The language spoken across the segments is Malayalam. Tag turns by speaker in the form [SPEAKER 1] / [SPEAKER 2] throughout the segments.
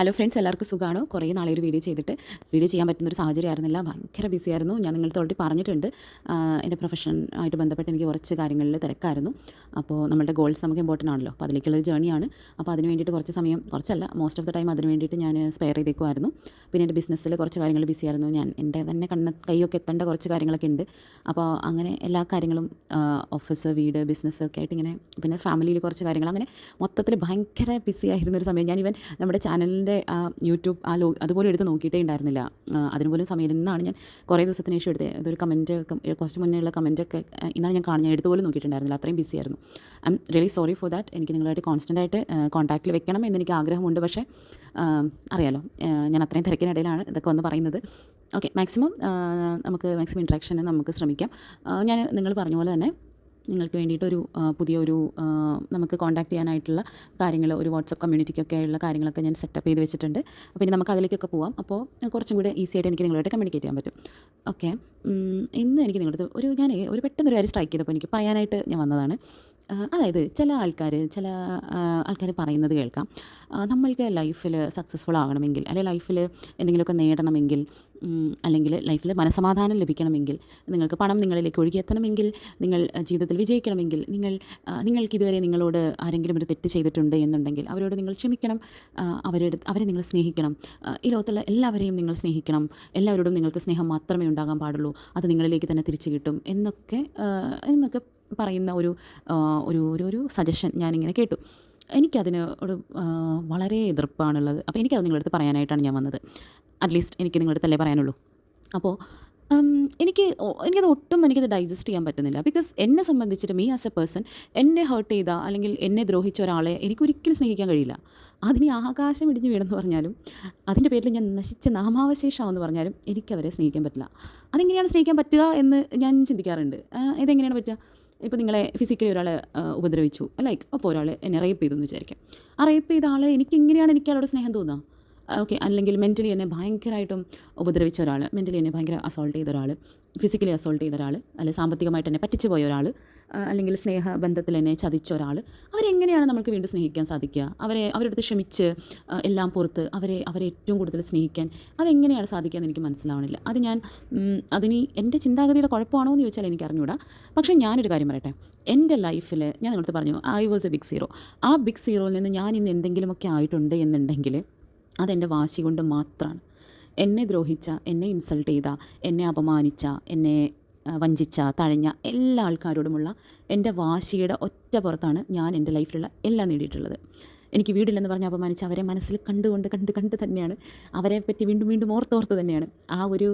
[SPEAKER 1] ഹലോ ഫ്രണ്ട്സ് എല്ലാവർക്കും സുഖമാണോ കുറേ നാളെ ഒരു വീഡിയോ ചെയ്തിട്ട് വീഡിയോ ചെയ്യാൻ പറ്റുന്നൊരു സാഹചര്യം ആയിരുന്നില്ല ഭയങ്കര ബിസി ആയിരുന്നു. ഞാൻ നിങ്ങളുടെ ഓൾറെഡി പറഞ്ഞിട്ടുണ്ട്. എന്റെ പ്രൊഫഷൻ ആയിട്ട് ബന്ധപ്പെട്ട് എനിക്ക് കുറച്ച് കാര്യങ്ങളിൽ തിരക്കായിരുന്നു. അപ്പോൾ നമ്മുടെ ഗോൾസ് നമുക്ക് ഇമ്പോർട്ടന്റ് ആണല്ലോ. അപ്പോൾ അതിലേക്കുള്ളൊരു ജേണിയാണ് അപ്പോൾ അതിന് വേണ്ടിയിട്ട് കുറച്ച് സമയം കുറച്ചല്ല മോസ്റ്റ് ഓഫ് ദ ടൈം അതിന് വേണ്ടിയിട്ട് ഞാൻ സ്പെയർ ചെയ്തേക്കുമായിരുന്നു പിന്നെ എന്റെ ബിസിനസ്സിൽ കുറച്ച് കാര്യങ്ങൾ ബിസി ആയിരുന്നു. ഞാൻ എന്റെ തന്നെ കണ്ണ് കൈയൊക്കെ എത്തേണ്ട കുറച്ച് കാര്യങ്ങളൊക്കെ ഉണ്ട്. അപ്പോൾ അങ്ങനെ എല്ലാ കാര്യങ്ങളും ഓഫീസ് വീട് ബിസിനസ് ഒക്കെ ആയിട്ട് ഇങ്ങനെ പിന്നെ ഫാമിലിയിൽ കുറച്ച് കാര്യങ്ങൾ. അങ്ങനെ മൊത്തത്തിൽ ഭയങ്കര ബിസി ആയിരുന്നൊരു സമയം. ഞാൻ ഇവൻ നമ്മുടെ ചാനലിന്റെ ആ യൂട്യൂബ് ആ ലോ അതുപോലെ എടുത്ത് നോക്കിയിട്ടേ ഉണ്ടായിരുന്നില്ല. അതിനുപോലും അതിന് പോലും സമയം ഇന്നാണ് ഞാൻ കുറേ ദിവസത്തിന് ശേഷം എടുത്തത്. അതൊരു കമന്റ് കുറച്ച് മുന്നേ ഉള്ള കമന്റൊക്കെ ഇന്നാണ് ഞാൻ കാണുന്നത്. എടുത്ത് പോലും നോക്കിയിട്ടുണ്ടായിരുന്നില്ല. അത്രയും ബിസി ആയിരുന്നു. I'm really sorry for that എനിക്ക് നിങ്ങളായിട്ട് കോൺസ്റ്റന്റ് ആയിട്ട് കോൺടാക്റ്റിൽ വെക്കണം എന്ന് എനിക്ക് ആഗ്രഹമുണ്ട്. പക്ഷേ അറിയാലോ ഞാൻ അത്രയും തിരക്കിനിടയിലാണ് ഇതൊക്കെ വന്ന് പറയുന്നത്. ഓക്കെ മാക്സിമം നമുക്ക് മാക്സിമം ഇൻട്രാക്ഷന് നമുക്ക് ശ്രമിക്കാം. ഞാൻ നിങ്ങൾ പറഞ്ഞ പോലെ തന്നെ നിങ്ങൾക്ക് വേണ്ടിയിട്ടൊരു പുതിയൊരു നമുക്ക് കോൺടാക്ട് ചെയ്യാനായിട്ടുള്ള കാര്യങ്ങൾ ഒരു വാട്സപ്പ് കമ്മ്യൂണിറ്റിക്കൊക്കെ ഉള്ള കാര്യങ്ങളൊക്കെ ഞാൻ സെറ്റപ്പ് ചെയ്ത് വെച്ചിട്ടുണ്ട്. അപ്പോൾ ഇനി നമുക്ക് അതിലേക്കൊക്കെ പോവാം. അപ്പോൾ കുറച്ചും കൂടെ ഈസി ആയിട്ട് എനിക്ക് നിങ്ങളോട് കമ്മ്യൂണിക്കേറ്റ് ചെയ്യാൻ പറ്റും. ഓക്കെ ഇന്ന് എനിക്ക് നിങ്ങളുടെ ഒരു ഞാൻ ഒരു പെട്ടെന്നൊരു കാര്യം സ്ട്രൈക്ക് ചെയ്തപ്പോൾ എനിക്ക് പറയാനായിട്ട് ഞാൻ വന്നതാണ്. അതായത് ചില ആൾക്കാർ ചില ആൾക്കാർ പറയുന്നത് കേൾക്കാം. നമ്മൾക്ക് ലൈഫിൽ സക്സസ്ഫുൾ ആകണമെങ്കിൽ അല്ലെങ്കിൽ ലൈഫിൽ എന്തെങ്കിലുമൊക്കെ നേടണമെങ്കിൽ അല്ലെങ്കിൽ ലൈഫിൽ മനസമാധാനം ലഭിക്കണമെങ്കിൽ നിങ്ങൾക്ക് പണം നിങ്ങളിലേക്ക് ഒഴുകിയെത്തണമെങ്കിൽ നിങ്ങൾ ജീവിതത്തിൽ വിജയിക്കണമെങ്കിൽ നിങ്ങൾ നിങ്ങൾക്ക് ഇതുവരെ നിങ്ങളോട് ആരെങ്കിലും ഒരു തെറ്റ് ചെയ്തിട്ടുണ്ട് എന്നുണ്ടെങ്കിൽ അവരോട് നിങ്ങൾ ക്ഷമിക്കണം. അവരെ അവരെ നിങ്ങൾ സ്നേഹിക്കണം. ഈ ലോകത്തുള്ള എല്ലാവരെയും നിങ്ങൾ സ്നേഹിക്കണം. എല്ലാവരോടും നിങ്ങൾക്ക് സ്നേഹം മാത്രമേ ഉണ്ടാകാൻ പാടുള്ളൂ. അത് നിങ്ങളിലേക്ക് തന്നെ തിരിച്ചു കിട്ടും. എന്നൊക്കെ എന്നൊക്കെ പറയുന്ന ഒരു ഒരു ഒരു ഒരു സജഷൻ ഞാനിങ്ങനെ കേട്ടു. എനിക്കതിന് ഒരു വളരെ എതിർപ്പാണുള്ളത്. അപ്പോൾ എനിക്കത് നിങ്ങളടുത്ത് പറയാനായിട്ടാണ് ഞാൻ വന്നത്. അറ്റ്ലീസ്റ്റ് എനിക്ക് നിങ്ങളുടെ തല്ലേ പറയാനുള്ളൂ അപ്പോൾ എനിക്ക് എനിക്കത് ഒട്ടും എനിക്കത് ഡൈജസ്റ്റ് ചെയ്യാൻ പറ്റുന്നില്ല. ബിക്കോസ് എന്നെ സംബന്ധിച്ചിട്ട് മീ ആസ് എ പേഴ്സൺ എന്നെ ഹേർട്ട് ചെയ്ത അല്ലെങ്കിൽ എന്നെ ദ്രോഹിച്ച ഒരാളെ എനിക്ക് ഒരിക്കലും സ്നേഹിക്കാൻ കഴിയില്ല. അതിന് ആകാശം ഇടിഞ്ഞ് വീണെന്ന് പറഞ്ഞാലും അതിന്റെ പേരിൽ ഞാൻ നശിച്ച നാമാവശേഷമാവെന്ന് പറഞ്ഞാലും എനിക്കവരെ സ്നേഹിക്കാൻ പറ്റില്ല. അതെങ്ങനെയാണ് സ്നേഹിക്കാൻ പറ്റുക എന്ന് ഞാൻ ചിന്തിക്കാറുണ്ട്. ഇതെങ്ങനെയാണ് പറ്റുക? ഇപ്പോൾ നിങ്ങളെ ഫിസിക്കലി ഒരാളെ ഉപദ്രവിച്ചു. ലൈക്ക് അപ്പോൾ ഒരാൾ എന്നെ റേപ്പ് ചെയ്തു എന്ന് വിചാരിക്കാം. ആ റേപ്പ് ചെയ്ത ആൾ എനിക്ക് എങ്ങനെയാണ് എനിക്ക് അയാളോട് സ്നേഹം തോന്നുക ഓക്കെ അല്ലെങ്കിൽ മെന്റലി എന്നെ ഭയങ്കരമായിട്ടും ഉപദ്രവിച്ച ഒരാൾ മെന്റലി എന്നെ ഭയങ്കര അസോൾട്ട് ചെയ്ത ഒരാൾ ഫിസിക്കലി അസോൾട്ട് ചെയ്ത ഒരാൾ അല്ലെങ്കിൽ സാമ്പത്തികമായിട്ട് എന്നെ പറ്റിച്ചു പോയ ഒരാൾ അല്ലെങ്കിൽ സ്നേഹബന്ധത്തിൽ എന്നെ ചതിച്ച ഒരാൾ അവരെങ്ങനെയാണ് നമുക്ക് വീണ്ടും സ്നേഹിക്കാൻ സാധിക്കുക? അവരെ അവരുടെ അടുത്ത് ക്ഷമിച്ച് എല്ലാം പുറത്ത് അവരെ അവരെ ഏറ്റവും കൂടുതൽ സ്നേഹിക്കാൻ അതെങ്ങനെയാണ് സാധിക്കുക എന്ന് എനിക്ക് മനസ്സിലാവണില്ല. അത് ഞാൻ അതിന് എന്റെ ചിന്താഗതിയുടെ കുഴപ്പമാണോ എന്ന് ചോദിച്ചാൽ എനിക്ക് അറിഞ്ഞൂടാ. പക്ഷേ ഞാനൊരു കാര്യം പറയട്ടെ. എന്റെ ലൈഫിൽ ഞാൻ നിങ്ങളടുത്ത് പറഞ്ഞു I was a big zero ആ ബിഗ് സീറോയിൽ നിന്ന് ഞാൻ ഇന്ന് എന്തെങ്കിലുമൊക്കെ ആയിട്ടുണ്ട് എന്നുണ്ടെങ്കിൽ അതെന്റെ വാശി കൊണ്ട് മാത്രമാണ് എന്നെ ദ്രോഹിച്ച എന്നെ ഇൻസൾട്ട് ചെയ്ത എന്നെ അപമാനിച്ച എന്നെ വഞ്ചിച്ച തഴഞ്ഞ എല്ലാ ആൾക്കാരോടുമുള്ള എന്റെ വാശിയുടെ ഒറ്റ പുറത്താണ് ഞാൻ എന്റെ ലൈഫിലുള്ള എല്ലാം നേടിയിട്ടുള്ളത്. എനിക്ക് വീടില്ലെന്ന് പറഞ്ഞ് അപമാനിച്ച് അവരെ മനസ്സിൽ കണ്ടുകൊണ്ട് കണ്ട് കണ്ട് തന്നെയാണ്. അവരെ പറ്റി വീണ്ടും വീണ്ടും ഓർത്തോർത്ത് തന്നെയാണ് ആ ഒരു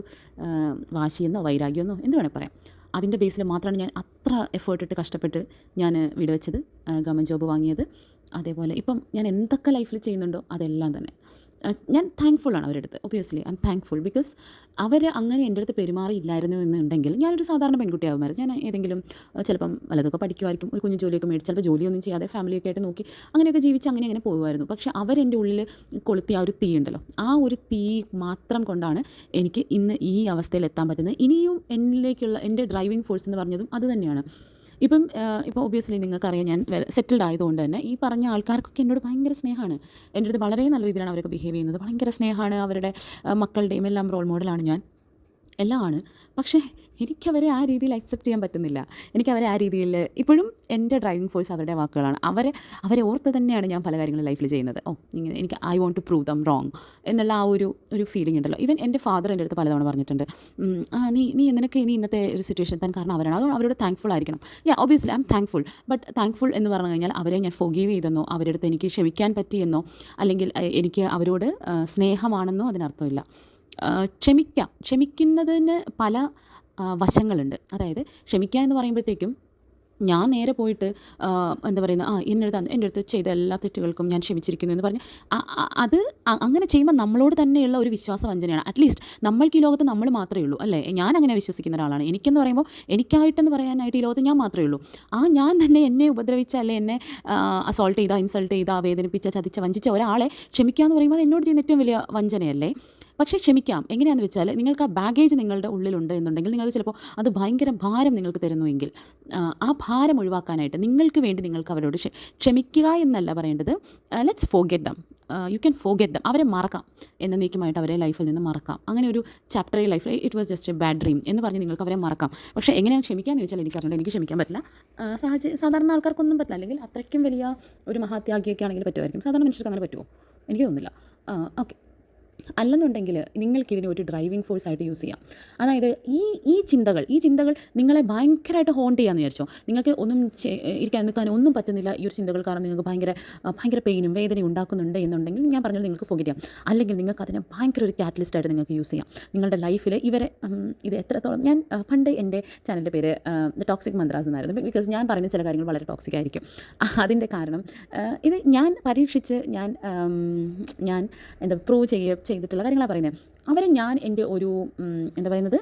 [SPEAKER 1] വാശിയെന്നോ വൈരാഗ്യമെന്നോ എന്ത് വേണേൽ പറയാം. അതിന്റെ ബേസിൽ മാത്രമാണ് ഞാൻ അത്ര എഫേർട്ട് ഇട്ട് കഷ്ടപ്പെട്ട് ഞാൻ വീട് വെച്ചത് ഗവൺമെന്റ് ജോബ് വാങ്ങിയത്. അതേപോലെ ഇപ്പം ഞാൻ എന്തൊക്കെ ലൈഫിൽ ചെയ്യുന്നുണ്ടോ അതെല്ലാം തന്നെ. ഞാൻ താങ്ക്ഫുൾ ആണ് അവരുടെ അടുത്ത്. Obviously I'm thankful because അവർ അങ്ങനെ എന്റെ അടുത്ത് പെരുമാറിയില്ലായിരുന്നു എന്നുണ്ടെങ്കിൽ ഞാനൊരു സാധാരണ പെൺകുട്ടിയാകുമായിരുന്നു ഞാൻ ഏതെങ്കിലും ചിലപ്പം വല്ലതൊക്കെ പഠിക്കുമായിരിക്കും ഒരു കുഞ്ഞു ജോലിയൊക്കെ മേടിച്ച് ചിലപ്പോൾ ജോലിയൊന്നും ചെയ്യാതെ ഫാമിലിയൊക്കെ ആയിട്ട് നോക്കി അങ്ങനെയൊക്കെ ജീവിച്ച് അങ്ങനെ അങ്ങനെ പോകുമായിരുന്നു. പക്ഷേ അവരെന്റെ ഉള്ളിൽ കൊളുത്തി ആ ഒരു തീ ഉണ്ടല്ലോ. ആ ഒരു തീ മാത്രം കൊണ്ടാണ് എനിക്ക് ഇന്ന് ഈ അവസ്ഥയിൽ എത്താൻ പറ്റുന്നത്. ഇനിയും എന്നിലേക്കുള്ള എന്റെ ഡ്രൈവിംഗ് ഫോഴ്സ് എന്ന് പറഞ്ഞതും അത് തന്നെയാണ്. ഇപ്പം ഇപ്പോൾ ഒബിയസ്ലി നിങ്ങൾക്കറിയാം ഞാൻ സെറ്റിൽഡ് ആയതുകൊണ്ട് തന്നെ ഈ പറഞ്ഞ ആൾക്കാർക്കൊക്കെ എന്നോട് ഭയങ്കര സ്നേഹമാണ്. എന്റെ അടുത്ത് വളരെ നല്ല രീതിയിലാണ് അവരൊക്കെ ബിഹേവ് ചെയ്യുന്നത്. ഭയങ്കര സ്നേഹമാണ് അവരുടെ മക്കളുടെയും എല്ലാം റോൾ മോഡലാണ് ഞാൻ. എല്ലാം ആണ്. പക്ഷേ എനിക്കവരെ ആ രീതിയിൽ അക്സെപ്റ്റ് ചെയ്യാൻ പറ്റുന്നില്ല. എനിക്കവരെ ആ രീതിയിൽ ഇപ്പോഴും എന്റെ ഡ്രൈവിംഗ് ഫോഴ്സ് അവരുടെ വാക്കുകളാണ്. അവരെ അവരെ ഓർത്ത് തന്നെയാണ് ഞാൻ പല കാര്യങ്ങളും ലൈഫിൽ ചെയ്യുന്നത്. ഓ ഇങ്ങനെ എനിക്ക് I want to prove them wrong എന്നുള്ള ആ ഒരു ഒരു ഫീലിംഗ് ഉണ്ടല്ലോ. ഈവൻ എന്റെ ഫാദർ എന്റെ അടുത്ത് പലതവണ പറഞ്ഞിട്ടുണ്ട്. നീ നീ നിനക്ക് ഇനി ഇന്നത്തെ ഒരു സിറ്റുവേഷൻ താൻ കാരണം അവരാണ്. അതുകൊണ്ട് അവരോട് താങ്ക്ഫുൾ ആയിരിക്കണം. Yeah obviously I'm thankful but thankful എന്ന് പറഞ്ഞു കഴിഞ്ഞാൽ അവരെ ഞാൻ ഫോഗീവ് ചെയ്തെന്നോ അവരുടെ അടുത്ത് എനിക്ക് ക്ഷമിക്കാൻ പറ്റിയെന്നോ അല്ലെങ്കിൽ എനിക്ക് അവരോട് സ്നേഹമാണെന്നോ അതിനർത്ഥമില്ല. ക്ഷമിക്കാം. ക്ഷമിക്കുന്നതിന് പല വശങ്ങളുണ്ട്. അതായത് ക്ഷമിക്കുക എന്ന് പറയുമ്പോഴത്തേക്കും ഞാൻ നേരെ പോയിട്ട് എന്താ പറയുന്നത് ആ എന്റെ അടുത്ത് എന്റെ അടുത്ത് ചെയ്ത എല്ലാ തെറ്റുകൾക്കും ഞാൻ ക്ഷമിച്ചിരിക്കുന്നു എന്ന് പറഞ്ഞ് അത് അങ്ങനെ ചെയ്യുമ്പോൾ നമ്മളോട് തന്നെയുള്ള ഒരു വിശ്വാസ വഞ്ചനയാണ് അറ്റ്ലീസ്റ്റ് നമ്മൾക്ക് ഈ ലോകത്ത് നമ്മൾ മാത്രമേ ഉള്ളൂ അല്ലേ? ഞാൻ അങ്ങനെ വിശ്വസിക്കുന്ന ഒരാളാണ്. എനിക്കെന്ന് പറയുമ്പോൾ എനിക്കായിട്ടെന്ന് പറയാനായിട്ട് ഈ ലോകത്ത് ഞാൻ മാത്രമേ ഉള്ളൂ. ആ ഞാൻ തന്നെ എന്നെ ഉപദ്രവിച്ച അല്ലെ എന്നെ അസോൾട്ട് ചെയ്ത ഇൻസൾട്ട് ചെയ്ത വേദനിപ്പിച്ച ചതിച്ച വഞ്ചിച്ച ഒരാളെ ക്ഷമിക്കുക എന്ന് പറയുമ്പോൾ അത് എന്നോട് ചെയ്യുന്ന ഏറ്റവും വലിയ വഞ്ചനയല്ലേ? പക്ഷേ ക്ഷമിക്കാം. എങ്ങനെയാണെന്ന് വെച്ചാൽ നിങ്ങൾക്ക് ആ ബാഗേജ് നിങ്ങളുടെ ഉള്ളിലുണ്ട് എന്നുണ്ടെങ്കിൽ നിങ്ങൾക്ക് ചിലപ്പോൾ അത് ഭയങ്കര ഭാരം നിങ്ങൾക്ക് തരുന്നുവെങ്കിൽ ആ, ഭാരം ഒഴിവാക്കാനായിട്ട് നിങ്ങൾക്ക് വേണ്ടി നിങ്ങൾക്ക് അവരോട് ക്ഷമിക്കുക എന്നല്ല പറയേണ്ടത്. Let's forget them you can forget them അവരെ മറക്കാം. എന്ന എന്നേക്കുമായിട്ട് അവരെ ലൈഫിൽ നിന്ന് മറക്കാം. അങ്ങനെ ഒരു ചാപ്റ്റർ ലൈഫിൽ it was just a bad dream എന്ന് പറഞ്ഞ് നിങ്ങൾക്ക് അവരെ മറക്കാം. പക്ഷേ എങ്ങനെയാണ് ക്ഷമിക്കാമെന്ന് ചോദിച്ചാൽ എനിക്കറിയണ്ട എനിക്ക് ക്ഷമിക്കാൻ പറ്റില്ല. സഹജ സാധാരണ ആൾക്കാർക്കൊന്നും പറ്റില്ല. അല്ലെങ്കിൽ അത്രയ്ക്കും വലിയ ഒരു മഹാത്യാഗിയൊക്കെ ആണെങ്കിൽ പറ്റുമായിരിക്കും. സാധാരണ മനുഷ്യർക്ക് അങ്ങനെ പറ്റുമോ? എനിക്ക് തോന്നുന്നില്ല. ഓക്കെ അല്ലെന്നുണ്ടെങ്കിൽ നിങ്ങൾക്ക് ഇതിനെ ഒരു ഡ്രൈവിംഗ് ഫോഴ്സ് ആയിട്ട് യൂസ് ചെയ്യാം. അതായത് ഈ ഈ ചിന്തകൾ ഈ ചിന്തകൾ നിങ്ങളെ ഭയങ്കരമായിട്ട് ഹോണ്ട് ചെയ്യാമെന്ന് വിചാരിച്ചോ? നിങ്ങൾക്ക് ഒന്നും ഇരിക്കാൻ നിൽക്കാൻ ഒന്നും പറ്റുന്നില്ല. ഈ ഒരു ചിന്തകൾ കാരണം നിങ്ങൾക്ക് ഭയങ്കര ഭയങ്കര പെയിനും വേദനയും ഉണ്ടാക്കുന്നുണ്ട് എന്നുണ്ടെങ്കിൽ ഞാൻ പറഞ്ഞത് നിങ്ങൾക്ക് ഫോഗറ്റ് ചെയ്യാം. അല്ലെങ്കിൽ നിങ്ങൾക്ക് അതിനെ ഭയങ്കര ഒരു കാറ്റലിസ്റ്റ് ആയിട്ട് നിങ്ങൾക്ക് യൂസ് ചെയ്യാം. നിങ്ങളുടെ ലൈഫിൽ ഇവരെ ഇത് എത്രത്തോളം ഞാൻ പണ്ട് എന്റെ ചാനലിന്റെ പേര് ദ ടോക്സിക് മന്ത്രാസ് എന്നായിരുന്നു. ബിക്കോസ് ഞാൻ പറയുന്ന ചില കാര്യങ്ങൾ വളരെ ടോക്സിക് ആയിരിക്കും. അതിന്റെ കാരണം ഇത് ഞാൻ പരീക്ഷിച്ച് ഞാൻ ഞാൻ എന്താ പ്രൂവ് ചെയ്യ ചെയ്തിട്ടുള്ള കാര്യങ്ങളാണ് പറയുന്നത് അവരെ ഞാൻ എന്റെ ഒരു എന്താ പറയുന്നത്?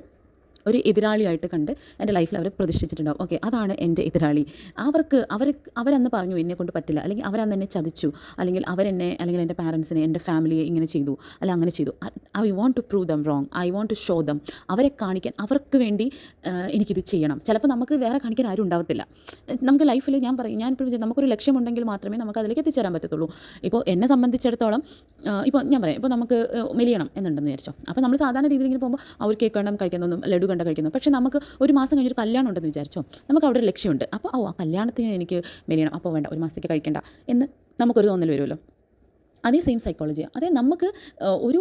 [SPEAKER 1] ഒരു എതിരാളിയായിട്ട് കണ്ട് എന്റെ ലൈഫിൽ അവർ പ്രതിഷ്ഠിച്ചിട്ടുണ്ടാവും. ഓക്കെ അതാണ് എന്റെ എതിരാളി. അവർക്ക് അവർ അവരന്ന് പറഞ്ഞു എന്നെ കൊണ്ട് പറ്റില്ല. അല്ലെങ്കിൽ അവരന്ന് എന്നെ ചതിച്ചു. അല്ലെങ്കിൽ അവരെന്നെ അല്ലെങ്കിൽ എന്റെ പാരൻസിനെ എന്റെ ഫാമിലിയെ ഇങ്ങനെ ചെയ്തു. അല്ല അങ്ങനെ ചെയ്തു. I want to prove them wrong. I want to show them. അവരെ കാണിക്കാൻ അവർക്ക് വേണ്ടി എനിക്കിത് ചെയ്യണം. ചിലപ്പോൾ നമുക്ക് വേറെ കാണിക്കാൻ ആരും ഉണ്ടാവത്തില്ല. നമുക്ക് ലൈഫിൽ ഞാൻ പറയും ഞാൻ ഇപ്പോൾ നമുക്കൊരു ലക്ഷ്യമുണ്ടെങ്കിൽ മാത്രമേ നമുക്ക് അതിലേക്ക് എത്തിച്ചേരാൻ പറ്റത്തുള്ളൂ. ഇപ്പോൾ എന്നെ സംബന്ധിച്ചിടത്തോളം ഇപ്പോൾ ഞാൻ പറയാം ഇപ്പോൾ നമുക്ക് മെലിയണം എന്നുണ്ടെന്ന് വിചാരിച്ചോ. അപ്പോൾ നമ്മൾ സാധാരണ രീതിയിൽ ഇങ്ങനെ പോകുമ്പോൾ അവർ കേക്ക് കഴിക്കാൻ കഴിക്കുന്നൊന്നും ലഡു കണ്ട കഴിക്കുന്നു. പക്ഷേ നമുക്ക് ഒരു മാസം കഴിഞ്ഞൊരു കല്യാണം ഉണ്ടെന്ന് വിചാരിച്ചോ? നമുക്ക് അവിടെ ഒരു ലക്ഷ്യമുണ്ട്. അപ്പോൾ ഓ ആ കല്യാണത്തിന് എനിക്ക് മെലിയണം അപ്പോൾ വേണ്ട ഒരു മാസത്തേക്ക് കഴിക്കേണ്ട എന്ന് നമുക്കൊരു തോന്നൽ വരുമല്ലോ. അതേ സെയിം സൈക്കോളജി അതേ നമുക്ക് ഒരു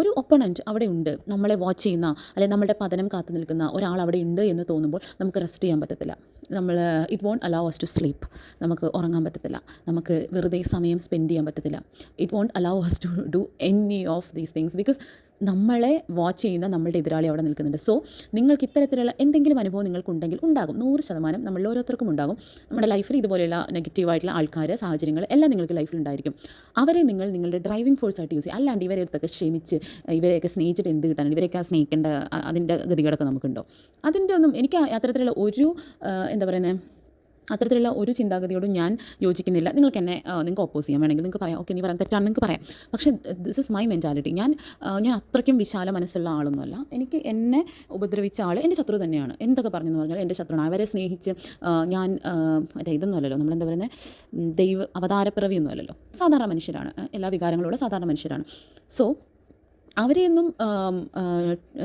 [SPEAKER 1] ഒരു ഒപ്പണന്റ് അവിടെ ഉണ്ട്. നമ്മളെ വാച്ച് ചെയ്യുന്ന അല്ലെങ്കിൽ നമ്മളുടെ പതനം കാത്തു നിൽക്കുന്ന ഒരാൾ അവിടെ ഉണ്ട് എന്ന് തോന്നുമ്പോൾ നമുക്ക് റെസ്റ്റ് ചെയ്യാൻ പറ്റത്തില്ല. നമ്മൾ it won't allow us to sleep നമുക്ക് ഉറങ്ങാൻ പറ്റത്തില്ല. നമുക്ക് വെറുതെ സമയം സ്പെൻഡ് ചെയ്യാൻ പറ്റത്തില്ല. It won't allow us to do any of these things because നമ്മളെ വാച്ച് ചെയ്യുന്ന നമ്മളുടെ എതിരാളി അവിടെ നിൽക്കുന്നുണ്ട്. സോ നിങ്ങൾക്ക് ഇത്തരത്തിലുള്ള എന്തെങ്കിലും അനുഭവം നിങ്ങൾക്കുണ്ടെങ്കിൽ ഉണ്ടാകും. നൂറ് ശതമാനം നമ്മളിൽ ഓരോരുത്തർക്കും ഉണ്ടാകും. നമ്മുടെ ലൈഫിൽ ഇതുപോലെയുള്ള നെഗറ്റീവായിട്ടുള്ള ആൾക്കാർ സാഹചര്യങ്ങൾ എല്ലാം നിങ്ങൾക്ക് ലൈഫിൽ ഉണ്ടായിരിക്കും. അവരെ നിങ്ങൾ നിങ്ങളുടെ ഡ്രൈവിംഗ് ഫോഴ്സ് ആയിട്ട് യൂസ് ചെയ്യുക അല്ലാണ്ട് ഇവരെ അടുത്തൊക്കെ ക്ഷമിച്ച് ഇവരെയൊക്കെ സ്നേഹിച്ചിട്ട് എന്ത് കിട്ടാനും ഇവരെയൊക്കെ സ്നേഹിക്കേണ്ട അ- അതിന്റെ ഗതികളൊക്കെ നമുക്കുണ്ടോ? അതിന്റെ ഒന്നും എനിക്ക് അത്തരത്തിലുള്ള ഒരു എന്താ പറയുന്നത് അത്തരത്തിലുള്ള ഒരു ചിന്താഗതിയോടും ഞാൻ യോജിക്കുന്നില്ല. നിങ്ങൾക്ക് എന്നെ നിങ്ങൾക്ക് ഓപ്പോസ് ചെയ്യാൻ വേണമെങ്കിൽ നിങ്ങൾക്ക് പറയാം. ഓക്കെ നീ പറയാൻ തെറ്റാണ് നിങ്ങൾക്ക് പറയാം. പക്ഷേ ദിസ് ഇസ് മൈ മെന്റാലിറ്റി ഞാൻ ഞാൻ അത്രയ്ക്കും വിശാല മനസ്സുള്ള ആളൊന്നുമല്ല. എനിക്ക് എന്നെ ഉപദ്രവിച്ച ആൾ എന്റെ ശത്രു തന്നെയാണ്. എന്തൊക്കെ പറഞ്ഞെന്ന് പറഞ്ഞാൽ എന്റെ ശത്രുവാണ്. അവരെ സ്നേഹിച്ച് ഞാൻ മറ്റേ ഇതൊന്നും അല്ലല്ലോ നമ്മളെന്താ പറയുന്നത് ദൈവ അവതാരപ്പിറവിയൊന്നും അല്ലല്ലോ സാധാരണ മനുഷ്യരാണ്. എല്ലാ വികാരങ്ങളുള്ള സാധാരണ മനുഷ്യരാണ്. സോ അവരെയൊന്നും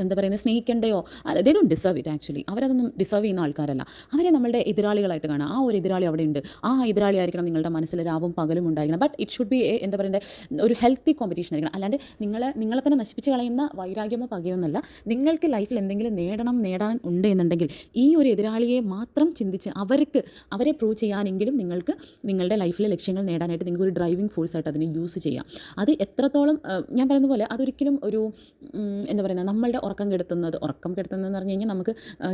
[SPEAKER 1] എന്താ പറയുന്നത് സ്നേഹിക്കേണ്ടയോ? They don't deserve it actually അവരതൊന്നും deserve ചെയ്യുന്ന ആൾക്കാരല്ല. അവരെ നമ്മളുടെ എതിരാളികളായിട്ട് കാണാം. ആ ഒരു എതിരാളി അവിടെ ഉണ്ട് ആ എതിരാളി ആയിരിക്കണം നിങ്ങളുടെ മനസ്സിൽ രാവും പകലും ഉണ്ടായിരിക്കണം. ബട്ട് ഇറ്റ് ഷുഡ് ബി എന്താ പറയുന്നത് ഒരു ഹെൽത്തി കോമ്പറ്റീഷൻ ആയിരിക്കണം. അല്ലാണ്ട് നിങ്ങളെ നിങ്ങളെ തന്നെ നശിപ്പിച്ച് കളയുന്ന വൈരാഗ്യമോ പകയൊന്നുമല്ല നിങ്ങൾക്ക് ലൈഫിൽ എന്തെങ്കിലും നേടണം നേടാൻ ഉണ്ട് എന്നുണ്ടെങ്കിൽ ഈ ഒരു എതിരാളിയെ മാത്രം ചിന്തിച്ച് അവർക്ക് അവരെ പ്രൂവ് ചെയ്യാനെങ്കിലും നിങ്ങൾക്ക് നിങ്ങളുടെ ലൈഫിലെ ലക്ഷ്യങ്ങൾ നേടാനായിട്ട് നിങ്ങൾക്ക് ഒരു ഡ്രൈവിംഗ് ഫോഴ്സ് ആയിട്ട് അതിനെ യൂസ് ചെയ്യാം. അത് എത്രത്തോളം ഞാൻ പറയുന്ന പോലെ അതൊരിക്കലും ഒരു എന്താ പറയുന്നത് നമ്മളുടെ ഉറക്കം കെടുത്തുന്നത് ഉറക്കം കെടുത്തുന്നതെന്ന് പറഞ്ഞു കഴിഞ്ഞാൽ നമുക്ക്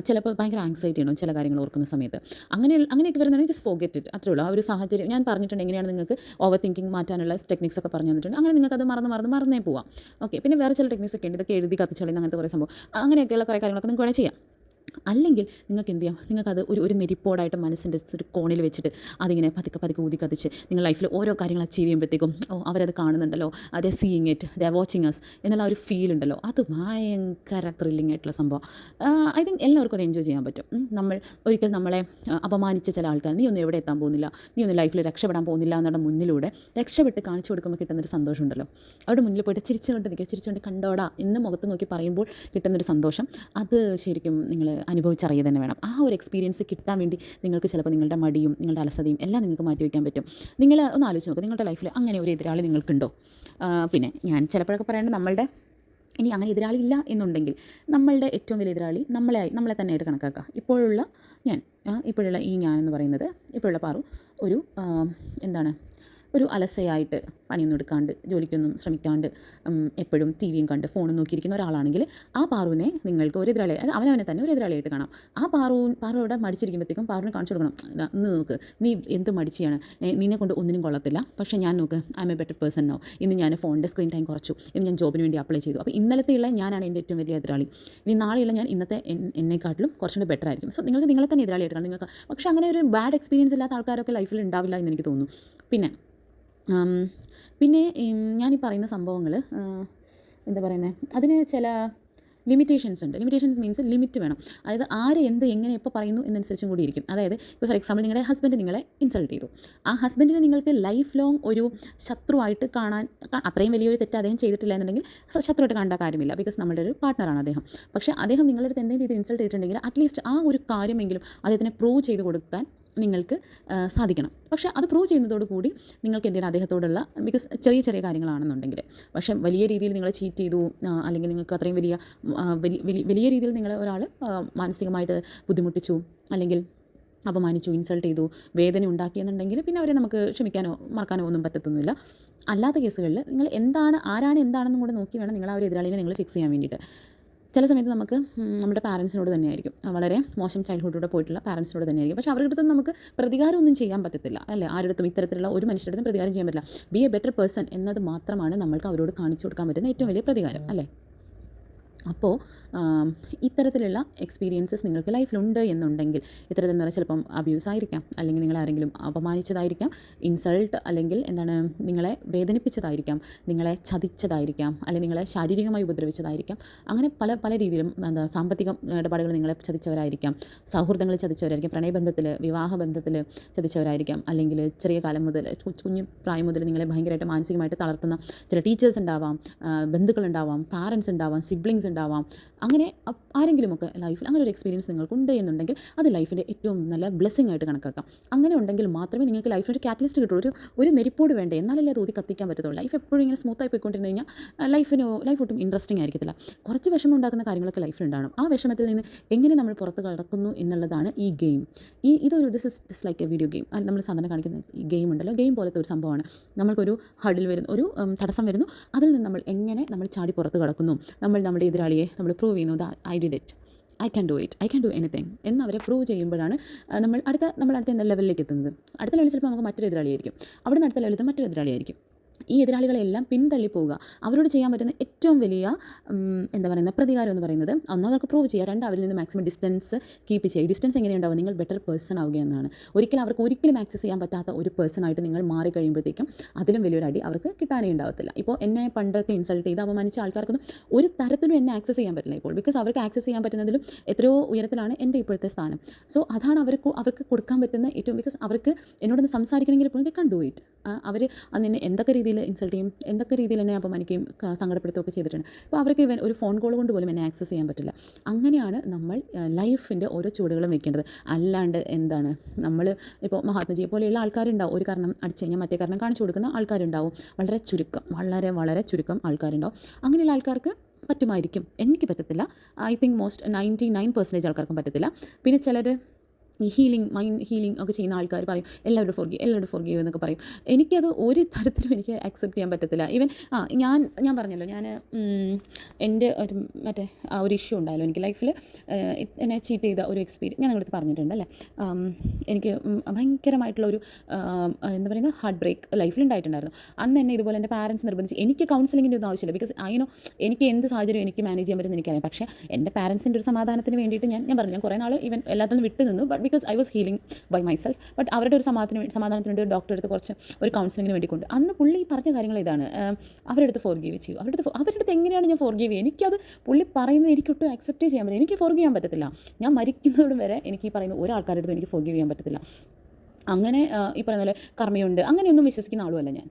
[SPEAKER 1] ചിലപ്പോൾ ഭയങ്കര ആങ്സൈറ്റി ഉണ്ടാവും ചില കാര്യങ്ങൾ ഓർക്കുന്ന സമയത്ത്. അങ്ങനെ അങ്ങനെയൊക്കെ വരുന്നതാണ് ജസ്റ്റ് ഫോഗറ്റ് ഇറ്റ് അത്രേ ഉള്ളൂ. ആ ഒരു സാഹചര്യം ഞാൻ പറഞ്ഞിട്ടുണ്ട് എങ്ങനെയാണ് നിങ്ങൾക്ക് ഓവർ തിങ്കിങ് മാറ്റാനുള്ള ടെക്നിക്സ് ഒക്കെ പറഞ്ഞു തന്നിട്ടുണ്ട്. അങ്ങനെ നിങ്ങൾക്ക് അത് മറന്ന് മറന്ന് മറന്നേ പോവാം. ഓക്കെ പിന്നെ വേറെ ചില ടെക്നിക്സ് ഒക്കെ ഉണ്ട്. ഇതൊക്കെ എഴുതി കത്തിച്ചളിയുന്ന അങ്ങനത്തെ കുറേ സംഭവം. അങ്ങനെയൊക്കെയുള്ള കുറേ കാര്യങ്ങളൊക്കെ നിങ്ങൾക്ക് വേണേൽ ചെയ്യാം. അല്ലെങ്കിൽ നിങ്ങൾക്ക് എന്ത് ചെയ്യാം? നിങ്ങൾക്കത് ഒരു ഒരു നെരിപ്പോടായിട്ട് മനസ്സിന്റെ ഒരു കോണിൽ വെച്ചിട്ട് അതിങ്ങനെ പതുക്കെ പതുക്കെ ഊതി കത്തിച്ച് നിങ്ങൾ ലൈഫിൽ ഓരോ കാര്യങ്ങൾ അച്ചീവ് ചെയ്യുമ്പോഴത്തേക്കും ഓ അവരത് കാണുന്നുണ്ടല്ലോ. അതേ seeing it the watching us എന്നുള്ള ഒരു ഫീൽ ഉണ്ടല്ലോ. അത് ഭയങ്കര ത്രില്ലിംഗ് ആയിട്ടുള്ള സംഭവം. ഐ തിങ്ക് എല്ലാവർക്കും അത് എൻജോയ് ചെയ്യാൻ പറ്റും. നമ്മൾ ഒരിക്കൽ നമ്മളെ അപമാനിച്ച ചില ആൾക്കാർ നീ ഒന്നും എവിടെ എത്താൻ പോകുന്നില്ല. നീ ഒന്നും ലൈഫിൽ രക്ഷപ്പെടാൻ പോകുന്നില്ല എന്നുള്ള മുന്നിലൂടെ രക്ഷപ്പെട്ട് കാണിച്ചു കൊടുക്കുമ്പോൾ കിട്ടുന്നൊരു സന്തോഷമുണ്ടല്ലോ. അവിടെ മുന്നിൽ പോയിട്ട് ചിരിച്ചുകൊണ്ട് നിൽക്കുക ചിരിച്ചുകൊണ്ട് കണ്ടോടാ എന്ന് മുഖത്ത് നോക്കി പറയുമ്പോൾ കിട്ടുന്നൊരു സന്തോഷം. അത് ശരിക്കും നിങ്ങൾ അനുഭവിച്ചറിയുക തന്നെ വേണം. ആ ഒരു എക്സ്പീരിയൻസ് കിട്ടാൻ വേണ്ടി നിങ്ങൾക്ക് ചിലപ്പോൾ നിങ്ങളുടെ മടിയും നിങ്ങളുടെ അലസതയും എല്ലാം നിങ്ങൾക്ക് മാറ്റി വയ്ക്കാൻ പറ്റും. നിങ്ങൾ ഒന്ന് ആലോചിച്ച് നോക്കുക നിങ്ങളുടെ ലൈഫിൽ അങ്ങനെ ഒരു എതിരാളി നിങ്ങൾക്കുണ്ടോ? പിന്നെ ഞാൻ ചിലപ്പോഴൊക്കെ പറയേണ്ടത് നമ്മളുടെ ഇനി അങ്ങനെ എതിരാളി ഇല്ല എന്നുണ്ടെങ്കിൽ നമ്മളുടെ ഏറ്റവും വലിയ എതിരാളി നമ്മളെ നമ്മളെ തന്നെ ആയിട്ട് കണക്കാക്കുക ഇപ്പോഴുള്ള ഞാൻ ഇപ്പോഴുള്ള ഈ ഞാൻ എന്ന് പറയുന്നത് ഇപ്പോഴുള്ള പാറു ഒരു എന്താണ് ഒരു അലസയായിട്ട് പണിയൊന്നും എടുക്കാണ്ട് ജോലിക്കൊന്നും ശ്രമിക്കാണ്ട് എപ്പോഴും ടി വിയും കണ്ട് ഫോണും നോക്കിയിരിക്കുന്ന ഒരാളാണെങ്കിൽ ആ പാറുവിനെ നിങ്ങൾക്ക് ഒരു എതിരാളി അത് അവനവനെ തന്നെ ഒരു എതിരാളിയായിട്ട് കാണാം. ആ പാറു പാറുവിടെ മടിച്ചിരിക്കുമ്പോഴത്തേക്കും പാറുവിനെ കാണിച്ചു കൊടുക്കണം. ഇന്ന് നോക്ക് നീ എന്ത് മടിച്ചിയാണ്? നിന്നെ കൊണ്ട് ഒന്നിനും കൊള്ളത്തില്ല. പക്ഷേ ഞാൻ നോക്ക് I'm a better person no ഇന്ന് ഞാൻ ഫോണിന്റെ സ്ക്രീൻ ടൈം കുറച്ചു. ഇന്ന് ഞാൻ ജോബിന് വേണ്ടി അപ്ലൈ ചെയ്തു. അപ്പോൾ ഇന്നലത്തെയുള്ള ഞാനാണ് എന്റെ ഏറ്റവും വലിയ എതിരാളി. ഇനി നാളെയുള്ള ഞാൻ ഇന്നത്തെ എന്നെക്കാട്ടിലും കുറച്ചുകൂടി ബെറ്റർ ആയിരിക്കും. സോ നിങ്ങൾക്ക് നിങ്ങളെ തന്നെ എതിരാളിയായിട്ട് കാണാം. നിങ്ങൾക്ക് പക്ഷേ അങ്ങനെ ഒരു ബാഡ് എക്സ്പീരിയൻസ് ഇല്ലാത്ത ആൾക്കാരൊക്കെ ലൈഫിൽ ഉണ്ടാവില്ല എന്ന് എനിക്ക് തോന്നുന്നു. പിന്നെ പിന്നെ ഞാൻ ഈ പറയുന്ന സംഭവങ്ങൾ എന്താ പറയുന്നത് അതിന് ചില ലിമിറ്റേഷൻസ് ഉണ്ട്. ലിമിറ്റേഷൻസ് മീൻസ് ലിമിറ്റ് വേണം. അതായത് ആര് എന്ത് എങ്ങനെ എപ്പോൾ പറയുന്നു എന്നനുസരിച്ചും കൂടി ഇരിക്കും. അതായത് ഇപ്പോൾ ഫോർ എക്സാമ്പിൾ നിങ്ങളുടെ ഹസ്ബൻഡ് നിങ്ങളെ ഇൻസൾട്ട് ചെയ്തു. ആ ഹസ്ബൻഡിനെ നിങ്ങൾക്ക് ലൈഫ് ലോങ് ഒരു ശത്രുവായിട്ട് കാണാൻ അത്രയും വലിയൊരു തെറ്റ് അദ്ദേഹം ചെയ്തിട്ടില്ല എന്നുണ്ടെങ്കിൽ ശത്രുവായിട്ട് കാണേണ്ട കാര്യമില്ല. ബിക്കോസ് നമ്മുടെ ഒരു പാർട്ട്ണറാണ് അദ്ദേഹം. പക്ഷേ അദ്ദേഹം നിങ്ങളുടെ അടുത്ത് എന്തെങ്കിലും ഇൻസൾട്ട് ചെയ്തിട്ടുണ്ടെങ്കിൽ അറ്റ്ലീസ്റ്റ് ആ ഒരു കാര്യമെങ്കിലും അദ്ദേഹത്തിന് പ്രൂവ് ചെയ്ത് കൊടുക്കാൻ നിങ്ങൾക്ക് സാധിക്കണം. പക്ഷേ അത് പ്രൂവ് ചെയ്യുന്നതോട് കൂടി നിങ്ങൾക്ക് എന്തെങ്കിലും അദ്ദേഹത്തോടുള്ള ബിക്കോസ് ചെറിയ ചെറിയ കാര്യങ്ങളാണെന്നുണ്ടെങ്കിൽ. പക്ഷേ വലിയ രീതിയിൽ നിങ്ങൾ ചീറ്റ് ചെയ്തു അല്ലെങ്കിൽ നിങ്ങൾക്ക് അത്രയും വലിയ വലിയ രീതിയിൽ നിങ്ങൾ ഒരാൾ മാനസികമായിട്ട് ബുദ്ധിമുട്ടിച്ചു അല്ലെങ്കിൽ അപമാനിച്ചു ഇൻസൾട്ട് ചെയ്തു വേദന ഉണ്ടാക്കിയെന്നുണ്ടെങ്കിൽ പിന്നെ അവരെ നമുക്ക് ക്ഷമിക്കാനോ മറക്കാനോ ഒന്നും പറ്റത്തൊന്നുമില്ല. അല്ലാത്ത കേസുകളിൽ നിങ്ങൾ എന്താണ് ആരാണ് എന്താണെന്നും കൂടെ നോക്കി വേണം നിങ്ങൾ ആ ഒരു എതിരാളിനെ നിങ്ങൾ ഫിക്സ് ചെയ്യാൻ വേണ്ടിയിട്ട്. ചില സമയത്ത് നമുക്ക് നമ്മുടെ പാരൻസിനോട് തന്നെയായിരിക്കും. വളരെ മോശം ചൈൽഡ്ഹുഡിലൂടെ പോയിട്ടുള്ള പാരൻസിനോട് തന്നെയായിരിക്കും. പക്ഷേ അവരുടെ അടുത്തും നമുക്ക് പ്രതികാരം ഒന്നും ചെയ്യാൻ പറ്റത്തില്ല അല്ലേ? ആരുടെ ഇത്തരത്തിലുള്ള ഒരു മനുഷ്യരുടെ പ്രതികാരം ചെയ്യാൻ പറ്റില്ല. ബി എ ബെറ്റർ പേഴ്സൺ എന്നത് മാത്രമാണ് നമ്മൾക്ക് അവരോട് കാണിച്ചു കൊടുക്കാൻ പറ്റുന്ന ഏറ്റവും വലിയ പ്രതികാരം അല്ലേ? അപ്പോൾ ഇത്തരത്തിലുള്ള എക്സ്പീരിയൻസസ് നിങ്ങൾക്ക് ലൈഫിലുണ്ട് എന്നുണ്ടെങ്കിൽ ഇത്തരത്തിൽ പറഞ്ഞാൽ ചിലപ്പം അബ്യൂസ് ആയിരിക്കാം. അല്ലെങ്കിൽ നിങ്ങൾ ആരെങ്കിലും അപമാനിച്ചതായിരിക്കാം. ഇൻസൾട്ട് അല്ലെങ്കിൽ എന്താണ് നിങ്ങളെ വേദനിപ്പിച്ചതായിരിക്കാം. നിങ്ങളെ ചതിച്ചതായിരിക്കാം. അല്ലെങ്കിൽ നിങ്ങളെ ശാരീരികമായി ഉപദ്രവിച്ചതായിരിക്കാം. അങ്ങനെ പല പല രീതിയിലും എന്താ സാമ്പത്തിക ഇടപാടുകൾ നിങ്ങളെ ചതിച്ചവരായിരിക്കാം. സൗഹൃദങ്ങൾ ചതിച്ചവരായിരിക്കാം. പ്രണയബന്ധത്തിൽ വിവാഹബന്ധത്തിൽ ചതിച്ചവരായിരിക്കാം. അല്ലെങ്കിൽ ചെറിയ കാലം മുതൽ കുഞ്ഞു പ്രായം മുതൽ നിങ്ങളെ ഭയങ്കരമായിട്ട് മാനസികമായിട്ട് തളർത്തുന്ന ചില ടീച്ചേഴ്സ് ഉണ്ടാവാം. ബന്ധുക്കളുണ്ടാവാം പാരൻസ് ഉണ്ടാവാം. സിബ്ലിങ്സ് ഉണ്ടാവാം. അങ്ങനെ ആരെങ്കിലുമൊക്കെ ലൈഫിൽ അങ്ങനെ ഒരു എക്സ്പീരിയൻസ് നിങ്ങൾക്കുണ്ട് എന്നുണ്ടെങ്കിൽ അത് ലൈഫിന്റെ ഏറ്റവും നല്ല ബ്ലെസ്സിങ് ആയിട്ട് കണക്കാക്കാം. അങ്ങനെ ഉണ്ടെങ്കിൽ മാത്രമേ നിങ്ങൾക്ക് ലൈഫിൽ ഒരു കാറ്റലിസ്റ്റ് കിട്ടുള്ളൂ. ഒരു ഒരു നെരിപ്പോട് വേണ്ടേ? എന്നാലല്ലേ അത് ഊതി കത്തിക്കാൻ പറ്റത്തുള്ളൂ. ലൈഫ് എപ്പോഴും ഇങ്ങനെ സ്മൂത്തായി പോയിക്കൊണ്ടിരുന്ന് കഴിഞ്ഞാൽ ലൈഫിന് ലൈഫ് ഒട്ടും ഇൻട്രസ്റ്റിംഗ് ആയിരിക്കത്തില്ല. കുറച്ച് വിഷമം ഉണ്ടാക്കുന്ന കാര്യങ്ങളൊക്കെ ലൈഫിലുണ്ടാവണം ആ വിഷമത്തിൽ നിന്ന് എങ്ങനെ നമ്മൾ പുറത്ത് കടക്കുന്നു എന്നുള്ളതാണ് ഈ ഗെയിം ഈ ഇതൊരു this is just like a video game നമ്മൾ സാധാരണ കാണിക്കുന്ന ഈ ഗെയിം ഉണ്ടല്ലോ. ഗെയിം പോലത്തെ ഒരു സംഭവമാണ്. നമ്മൾക്കൊരു ഹഡിൽ വരുന്ന ഒരു തടസ്സം വരുന്നു. അതിൽ നിന്ന് നമ്മൾ എങ്ങനെ നമ്മൾ ചാടി പുറത്ത് കടക്കുന്നു? നമ്മൾ നമ്മുടെ എതിരാളിയെ നമ്മൾ പ്രൂവ് ചെയ്യുന്നു I did it I can do it I can do anything എന്ന് അവരെ പ്രൂവ് ചെയ്യുമ്പോഴാണ് നമ്മൾ അടുത്ത നമ്മൾ അടുത്ത എന്താ ലെവലിലേക്ക് എത്തുന്നത്. അടുത്ത ലെവലിൽ ചിലപ്പോൾ നമുക്ക് മറ്റൊരു എതിരാളിയായിരിക്കും. അവിടെ നിന്ന് അടുത്ത ലെവലിൽ മറ്റൊരു എതിരാളിയായിരിക്കും. ഈ എതിരാളികളെല്ലാം പിന്തള്ളി പോവുക അവരോട് ചെയ്യാൻ പറ്റുന്ന ഏറ്റവും വലിയ എന്താ പറയുന്ന പ്രതികാരം എന്ന് പറയുന്നത് ഒന്ന് അവർക്ക് പ്രൂവ് ചെയ്യുക രണ്ട് അവരിൽ നിന്ന് മാക്സിമം ഡിസ്റ്റൻസ് കീപ്പ് ചെയ്യുക. ഡിസ്റ്റൻസ് എങ്ങനെയുണ്ടാവും? നിങ്ങൾ ബെറ്റർ പേഴ്സൺ ആവുക എന്നാണ്. ഒരിക്കലും അവർക്ക് ഒരിക്കലും ആക്സസ് ചെയ്യാൻ പറ്റാത്ത ഒരു പേഴ്സൺ ആയിട്ട് നിങ്ങൾ മാറി കഴിയുമ്പോഴത്തേക്കും അതിലും വലിയൊരു അടി അവർക്ക് കിട്ടാനേ ഉണ്ടാവത്തില്ല. ഇപ്പോൾ എന്നെ പണ്ടൊക്കെ ഇൻസൾട്ട് ചെയ്ത് അപമാനിച്ച ആൾക്കാർക്കൊന്നും ഒരു തരത്തിലും എന്നെ ആക്സസ് ചെയ്യാൻ പറ്റില്ല ഇപ്പോൾ. ബിക്കോസ് അവർക്ക് ആക്സസ് ചെയ്യാൻ പറ്റുന്നതിലും എത്രയോ ഉയരത്തിലാണ് എന്റെ ഇപ്പോഴത്തെ സ്ഥാനം. സോ അതാണ് അവർക്ക് അവർക്ക് കൊടുക്കാൻ പറ്റുന്ന ഏറ്റവും ബിക്കോസ് അവർക്ക് എന്നോടൊന്ന് സംസാരിക്കണമെങ്കിൽ പോലും കണ്ടു ഇറ്റ് അവർ അന്ന് എന്തൊക്കെ രീതിയിൽ ഇൻസൾട്ട് ചെയ്യും എന്തൊക്കെ രീതിയിൽ എന്നെ അപമാനിക്കുകയും സങ്കടപ്പെടുത്തുകയൊക്കെ ചെയ്തിട്ടുണ്ട്. അപ്പോൾ അവർക്ക് ഇവൻ ഒരു ഫോൺ കോൾ കൊണ്ട് പോലും എന്നെ ആക്സസ് ചെയ്യാൻ പറ്റില്ല. അങ്ങനെയാണ് നമ്മൾ ലൈഫിന്റെ ഓരോ ചുവടുകളും വെക്കേണ്ടത്. അല്ലാണ്ട് എന്താണ് നമ്മൾ ഇപ്പോൾ മഹാത്മജിയെ പോലെയുള്ള ആൾക്കാരുണ്ടാവും. ഒരു കാരണം അടിച്ചു കഴിഞ്ഞാൽ മറ്റേ കാരണം കാണിച്ചു കൊടുക്കുന്ന ആൾക്കാരുണ്ടാവും. വളരെ ചുരുക്കം വളരെ വളരെ ചുരുക്കം ആൾക്കാരുണ്ടാവും. അങ്ങനെയുള്ള ആൾക്കാർക്ക് പറ്റുമായിരിക്കും. എനിക്ക് പറ്റത്തില്ല. I think most ninety nine percentage ആൾക്കാർക്കും പറ്റത്തില്ല. പിന്നെ ചിലർ ഈ ഹീലിംഗ് മൈൻഡ് ഹീലിംഗ് ഒക്കെ ചെയ്യുന്ന ആൾക്കാർ പറയും എല്ലാവരും ഫോർഗീവ് എല്ലാവരും ഫോർഗീവ് എന്നൊക്കെ പറയും. എനിക്കത് ഒരു തരത്തിലും എനിക്ക് അക്സെപ്റ്റ് ചെയ്യാൻ പറ്റത്തില്ല. ഈവൻ ആ ഞാൻ ഞാൻ പറഞ്ഞല്ലോ ഞാൻ എന്റെ ഒരു മറ്റേ ആ ഒരു ഇഷ്യൂ ഉണ്ടായല്ലോ എനിക്ക് ലൈഫിൽ എന്നെ ചീറ്റ് ചെയ്ത ഒരു എക്സ്പീരിയൻസ് ഞാൻ നിങ്ങളടുത്ത് പറഞ്ഞിട്ടുണ്ട് അല്ലേ? എനിക്ക് ഭയങ്കരമായിട്ടുള്ള ഒരു എന്താ പറയുക ഹാർട്ട് ബ്രേക്ക് ലൈഫിൽ ഉണ്ടായിട്ടുണ്ടായിരുന്നു. അന്ന് തന്നെ ഇതുപോലെ എന്റെ പാരൻസ് നിർബന്ധിച്ച് എനിക്ക് കൗൺസിലിങ്ങിന്റെ ഒന്നും ആവശ്യമില്ല. ബിക്കോസ് അതിനോ എനിക്ക് എന്ത് സാഹചര്യം എനിക്ക് മാനേജ് ചെയ്യാൻ പറ്റുമെന്ന് എനിക്കറിയാം. പക്ഷേ എന്റെ പാരൻസിന്റെ ഒരു സമാധാനത്തിന് വേണ്ടിയിട്ട് ഞാൻ ഞാൻ പറഞ്ഞു. ഞാൻ കുറേ നാൾ ഇവൻ എല്ലാത്തിൽ നിന്ന് വിട്ടു നിന്നു but because I was healing by myself but അവരുടെ ഒരു സമാധാനത്തിന് സമാധാനത്തിന് വേണ്ടി ഒരു ഡോക്ടറെ അടുത്ത് കുറച്ച് ഒരു കൗൺസിലിങ്ങിന് വേണ്ടി കൊണ്ട് അന്ന് പുള്ളി ഈ പറഞ്ഞ കാര്യങ്ങൾ ഇതാണ്. അവരുടെ അടുത്ത് ഫോർഗീവ് ചെയ്യും. അവരുടെ അവരുടെ അടുത്ത് എങ്ങനെയാണ് ഞാൻ ഫോർഗീവ് ചെയ്യുക? എനിക്കത് പുള്ളി പറയുന്നത് എനിക്കൊട്ടും അക്സെപ്റ്റ് ചെയ്യാൻ പറ്റില്ല. എനിക്ക് ഫോർഗീവ് ചെയ്യാൻ പറ്റത്തില്ല. ഞാൻ മരിക്കുന്നതോടും വരെ എനിക്ക് ഈ പറയുന്ന ഒരാൾക്കാരുടെ അടുത്തും എനിക്ക് ഫോർഗീവ് ചെയ്യാൻ പറ്റത്തില്ല. അങ്ങനെ ഈ പറയുന്ന പോലെ കർമ്മയുണ്ട്. അങ്ങനെയൊന്നും വിശ്വസിക്കുന്ന ആളുമല്ല ഞാൻ.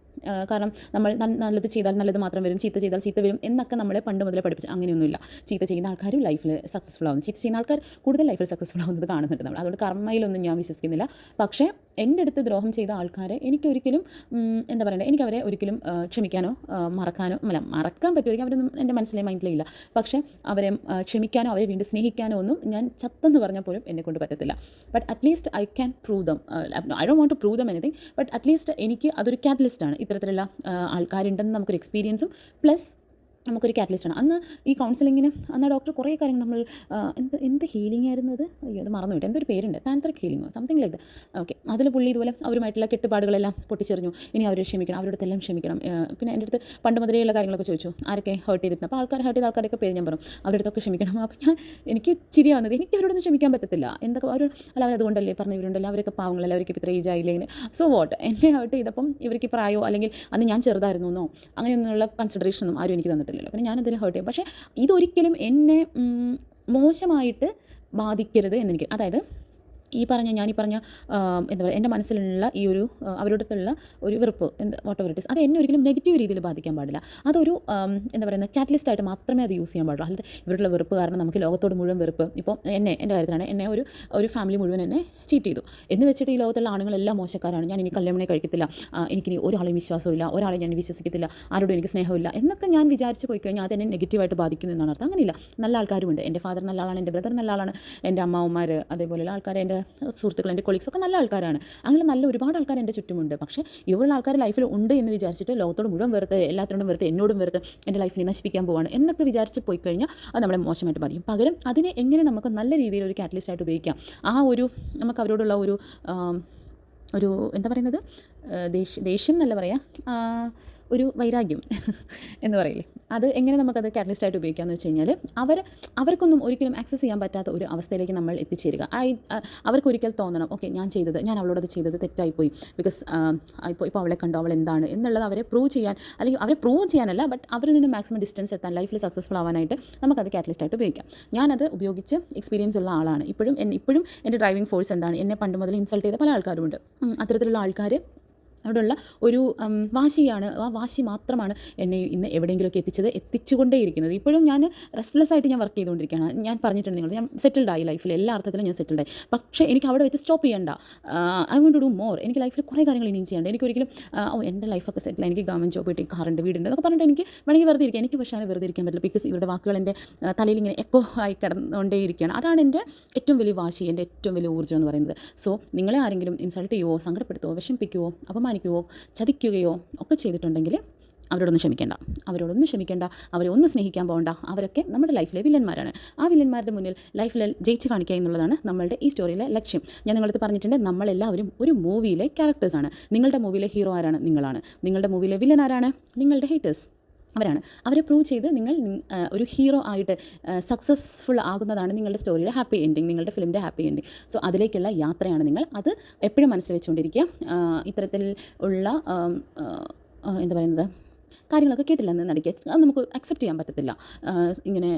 [SPEAKER 1] കാരണം നമ്മൾ നല്ലത് ചെയ്താൽ നല്ലത് മാത്രം വരും ചീത്ത ചെയ്താൽ ചീത്ത വരും എന്നൊക്കെ നമ്മളെ പണ്ട് മുതലേ പഠിപ്പിച്ചു അങ്ങനെയൊന്നുമില്ല. ചീത്ത ചെയ്യുന്ന ആൾക്കാരും ലൈഫിൽ സക്സസ്ഫുൾ ആവുന്നു. ചീത്ത ചെയ്യുന്ന ആൾക്കാർ കൂടുതൽ ലൈഫിൽ സക്സസ്ഫുൾ ആവുന്നത് കാണുന്നുണ്ട് നമ്മൾ. അതുകൊണ്ട് കർമ്മയിലൊന്നും ഞാൻ വിശ്വസിക്കുന്നില്ല. പക്ഷേ എന്റെ അടുത്ത് ദ്രോഹം ചെയ്ത ആൾക്കാരെ എനിക്കൊരിക്കലും എന്താ പറയുക എനിക്കവരെ ഒരിക്കലും ക്ഷമിക്കാനോ മറക്കാനോ അല്ല മറക്കാൻ പറ്റുമായിരിക്കും. അവരൊന്നും എന്റെ മനസ്സിലെ മൈൻഡിലില്ല പക്ഷേ അവരെ ക്ഷമിക്കാനോ അവരെ വീണ്ടും സ്നേഹിക്കാനോ ഒന്നും ഞാൻ ചത്തെന്ന് പറഞ്ഞാൽ പോലും എന്നെ കൊണ്ട് പറ്റത്തില്ല. But at least I can prove them I don't want to prove them anything but at least എനിക്ക് അതൊരു കാറ്റലിസ്റ്റാണ് ഇത്തരത്തിലുള്ള ആൾക്കാരുണ്ടെന്ന് നമുക്കൊരു എക്സ്പീരിയൻസും പ്ലസ് നമുക്കൊരു കാറ്റലിസ്റ്റ് ആണ്. അന്ന് ഈ കൗൺസിലിങ്ങിന് അന്ന് ഡോക്ടർ കുറേ കാര്യങ്ങൾ നമ്മൾ എന്ത് എന്ത് ഹീലിംഗ് ആയിരുന്നു അത്? അയ്യോ അത് മറന്നു വിട്ടു എന്തൊരു പേരുണ്ട്? Tantric healing something like okay അതിൽ പുള്ളി ഇതുപോലെ അവരുമായിട്ടുള്ള കെട്ടുപാടുകളെല്ലാം പൊട്ടിച്ചെറിഞ്ഞു. ഇനി അവർ ക്ഷമിക്കണം. അവരുടെ എല്ലാം ക്ഷമിക്കണം. പിന്നെ എന്റെ അടുത്ത് പണ്ട് മുതലേയുള്ള കാര്യങ്ങളൊക്കെ ചോദിച്ചു. ആരൊക്കെ ഹേർട്ട് ചെയ്തിരുന്നു? അപ്പോൾ ആൾക്കാർ ഹേർട്ട് ചെയ്ത ആൾക്കാരൊക്കെ പേര് ഞാൻ പറഞ്ഞു. അവരുടെ അടുത്തൊക്കെ ക്ഷമിക്കണം. അപ്പോൾ ഞാൻ എനിക്ക് ചിരിയാ വന്നത് എനിക്ക് അവരോടൊന്നും ക്ഷമിക്കാൻ പറ്റത്തില്ല. എന്തൊക്കെ അവർ അല്ല അവരതുകൊണ്ടല്ലേ പറഞ്ഞ ഇവരുണ്ടല്ലോ. അവരൊക്കെ പാവങ്ങളല്ലേ. അവർക്ക് ഇത്ര ഏജ് ആയില്ലേ സോ വാട്ട് എന്നെ ഹേർട്ട് ചെയ്തപ്പം ഇവർക്ക് പ്രായോ അല്ലെങ്കിൽ അന്ന് ഞാൻ ചെറുതായിരുന്നു എന്നോ അങ്ങനെയൊന്നുള്ള കൺസിഡറേഷനൊന്നും ആരും എനിക്ക് തന്നിട്ടില്ല. പറ്റില്ലല്ലോ പിന്നെ ഞാനതിൽ ഹേർട്ട് ചെയ്യും. പക്ഷേ ഇതൊരിക്കലും എന്നെ മോശമായിട്ട് ബാധിക്കരുത് എന്നെനിക്ക് അതായത് ഈ പറഞ്ഞ ഞാൻ ഈ പറഞ്ഞ എന്താ പറയുക എന്റെ മനസ്സിലുള്ള ഈ ഒരു അവരോടൊത്തുള്ള ഒരു വെറുപ്പ് എന്ത് വാട്ട് ഇറ്റ് ഇസ് അത് എന്നെ ഒരിക്കലും നെഗറ്റീവ് രീതിയിൽ ബാധിക്കാൻ പാടില്ല. അതൊരു എന്താ പറയുന്നത് കാറ്റലിസ്റ്റ് ആയിട്ട് മാത്രമേ അത് യൂസ് ചെയ്യാൻ പാടുള്ളൂ. അല്ലാതെ ഇവരുടെ വെറുപ്പ് കാരണം നമുക്ക് ലോകത്തോട് മുഴുവൻ വെറുപ്പ്. ഇപ്പോൾ എന്നെ എന്റെ കാര്യത്തിലാണ് എന്നെ ഒരു ഒരു ഫാമിലി മുഴുവൻ എന്നെ ചീറ്റ് ചെയ്തു. എന്ന് വെച്ചിട്ട് ഈ ലോകത്തുള്ള ആണുങ്ങളെല്ലാം മോശക്കാരാണ്. ഞാൻ ഇനി കല്യാണമേ കഴിക്കത്തില്ല. എനിക്ക് ഒരാളെയും വിശ്വാസമില്ല ഒരാളെ ഞാൻ വിശ്വസിക്കത്തില്ല. ആരോടും എനിക്ക് സ്നേഹമില്ല എന്നൊക്കെ ഞാൻ വിചാരിച്ച് പോയി കഴിഞ്ഞാൽ അതെന്നെ നെഗറ്റീവായിട്ട് ബാധിക്കുന്നു എന്നാണ് അർത്ഥം. അങ്ങനെയില്ല. നല്ല ആൾക്കാരുമുണ്ട്. എന്റെ ഫാദർ നല്ല ആളാണ്. എന്റെ ബ്രദർ നല്ല ആളാണ്. എന്റെ അമ്മാവന്മാർ അതേപോലെയുള്ള ആൾക്കാർ എന്റെ സുഹൃത്തുക്കൾ എന്റെ കൊളീഗ്സ് ഒക്കെ നല്ല ആൾക്കാരാണ്. അങ്ങനെ നല്ല ഒരുപാട് ആൾക്കാർ എന്റെ ചുറ്റുമുണ്ട്. പക്ഷേ ഇവരുള്ള ആൾക്കാർ ലൈഫിൽ ഉണ്ട് എന്ന് വിചാരിച്ചിട്ട് ലോകത്തോട് മുഴുവൻ വെറുതെ എല്ലാത്തിനോടും വെറുതെ എന്നോടും വെറുത്ത് എന്റെ ലൈഫിനെ നശിപ്പിക്കാൻ പോവാണ് എന്നൊക്കെ വിചാരിച്ച് പോയി കഴിഞ്ഞാൽ അത് നമ്മളെ മോശമായിട്ട് ബാധിക്കും. പകരം അതിനെ എങ്ങനെ നമുക്ക് നല്ല രീതിയിൽ ഒരു കാറ്റലിസ്റ്റ് ആയിട്ട് ഉപയോഗിക്കാം? ആ ഒരു നമുക്ക് അവരോടുള്ള ഒരു ഒരു എന്താ പറയുന്നത്? ദേഷ്യം ദേഷ്യം എന്നല്ല പറയാം ആ, ഒരു വൈരാഗ്യം എന്ന് പറയില്ലേ? അത് എങ്ങനെ നമുക്കത് കാറ്റലിസ്റ്റ് ആയിട്ട് ഉപയോഗിക്കാമെന്ന് വെച്ച് കഴിഞ്ഞാൽ അവർ അവർക്കൊന്നും ഒരിക്കലും ആക്സസ് ചെയ്യാൻ പറ്റാത്ത ഒരു അവസ്ഥയിലേക്ക് നമ്മൾ എത്തിച്ചേരുക. ഐ അവർക്കൊരിക്കൽ തോന്നണം ഓക്കെ ഞാൻ ചെയ്തത് ഞാൻ അവളോടത് ചെയ്തത് തെറ്റായിപ്പോയി. ബിക്കോസ് ഇപ്പോൾ ഇപ്പോൾ അവളെ കണ്ടു അവൾ എന്താണ്? എന്നുള്ളത് അവരെ പ്രൂവ് ചെയ്യാൻ അല്ലെങ്കിൽ അവരെ പ്രൂവ് ചെയ്യാനല്ല ബട്ട് അവരിൽ നിന്ന് മാക്സിമം ഡിസ്റ്റൻസ് എത്താൻ ലൈഫിൽ സക്സസ്ഫുൾ ആവാനായിട്ട് നമുക്കത് കാറ്റലിസ്റ്റ് ആയിട്ട് ഉപയോഗിക്കാം. ഞാനത് ഉപയോഗിച്ച് എക്സ്പീരിയൻസ് ഉള്ള ആളാണ്. ഇപ്പോഴും ഇപ്പോഴും എന്റെ ഡ്രൈവിംഗ് ഫോഴ്സ് എന്താണ്? എന്നെ പണ്ട് മുതൽ ഇൻസൾട്ട് ചെയ്ത പല ആൾക്കാരുമുണ്ട്. അത്തരത്തിലുള്ള ആൾക്കാർ അവിടെയുള്ള ഒരു വാശിയാണ് ആ വാശി മാത്രമാണ് എന്നെ ഇന്ന് എവിടെയെങ്കിലുമൊക്കെ എത്തിച്ചത് എത്തിച്ചുകൊണ്ടേയിരിക്കുന്നത്. ഇപ്പോഴും ഞാൻ റെസ്റ്റ്ലെസ് ആയിട്ട് ഞാൻ വർക്ക് ചെയ്തുകൊണ്ടിരിക്കുകയാണ്. ഞാൻ പറഞ്ഞിട്ടുണ്ട് നിങ്ങൾ ഞാൻ സെറ്റിൽഡ് ആയി ലൈഫിൽ എല്ലാ അർത്ഥത്തിലും ഞാൻ സെറ്റിൽഡ് ആയി. പക്ഷേ എനിക്ക് അവിടെ വെച്ച് സ്റ്റോപ്പ് ചെയ്യണ്ട. I want to do more എനിക്ക് ലൈഫിൽ കുറേ കാര്യങ്ങൾ ഇനിയും ചെയ്യേണ്ട. എനിക്ക് ഒരിക്കലും ഓ എന്റെ ലൈഫൊക്കെ സെറ്റിൽ എനിക്ക് ഗവൺമെന്റ് ജോബ് കിട്ടി കാറുണ്ട് വീടുണ്ട് എന്നൊക്കെ പറഞ്ഞിട്ട് എനിക്ക് വേണമെങ്കിൽ വെറുതെ ഇരിക്കാം. എനിക്ക് പക്ഷേ വെറുതെ ഇരിക്കാൻ പറ്റില്ല. ബിക്കോസ് ഇവരുടെ വാക്കുകൾ എന്റെ തലയിൽ ഇങ്ങനെ എക്കോ ആയി കിടന്നുകൊണ്ടേയിരിക്കുകയാണ്. അതാണ് എന്റെ ഏറ്റവും വലിയ വാശി എന്റെ ഏറ്റവും വലിയ ഊർജം എന്ന് പറയുന്നത്. സോ നിങ്ങളെ ആരെങ്കിലും ഇൻസൾട്ട് ചെയ്യുവോ സങ്കടപ്പെടുത്തുവോ വിഷമിപ്പിക്കുവോ അപമാനിക്കുവോ ചതിക്കുകയോ ഒക്കെ ചെയ്തിട്ടുണ്ടെങ്കിൽ അവരോടൊന്നും ക്ഷമിക്കേണ്ട. അവരോടൊന്നും ക്ഷമിക്കേണ്ട. അവരെ ഒന്ന് സ്നേഹിക്കാൻ പോകണ്ട. അവരൊക്കെ നമ്മുടെ ലൈഫിലെ വില്ലന്മാരാണ്. ആ വില്ലന്മാരുടെ മുന്നിൽ ലൈഫിൽ ജയിച്ച് കാണിക്കുക എന്നുള്ളതാണ് നമ്മളുടെ ഈ സ്റ്റോറിയിലെ ലക്ഷ്യം. ഞാൻ നിങ്ങളടുത്ത് പറഞ്ഞിട്ടുണ്ട് നമ്മളെല്ലാവരും ഒരു മൂവിയിലെ ക്യാരക്ടേഴ്സാണ് നിങ്ങളുടെ മൂവിയിലെ ഹീറോ ആരാണ്? നിങ്ങളാണ്. നിങ്ങളുടെ മൂവിയിലെ വില്ലൻ ആരാണ്? നിങ്ങളുടെ ഹേറ്റേഴ്സ് അവരാണ്. അവരെ പ്രൂവ് ചെയ്ത് നിങ്ങൾ ഒരു ഹീറോ ആയിട്ട് സക്സസ്ഫുൾ ആകുന്നതാണ് നിങ്ങളുടെ സ്റ്റോറിയുടെ ഹാപ്പി എൻഡിങ് നിങ്ങളുടെ ഫിലിമിന്റെ ഹാപ്പി എൻഡിങ് സോ അതിലേക്കുള്ള യാത്രയാണ് നിങ്ങൾ. അത് എപ്പോഴും മനസ്സിൽ വെച്ചുകൊണ്ടിരിക്കുക ഇത്തരത്തിൽ ഉള്ള എന്താ പറയുന്നത്? കാര്യങ്ങളൊക്കെ കേട്ടില്ലെന്ന് നടിക്കുക അത് നമുക്ക് അക്സെപ്റ്റ് ചെയ്യാൻ പറ്റത്തില്ല. ഇങ്ങനെ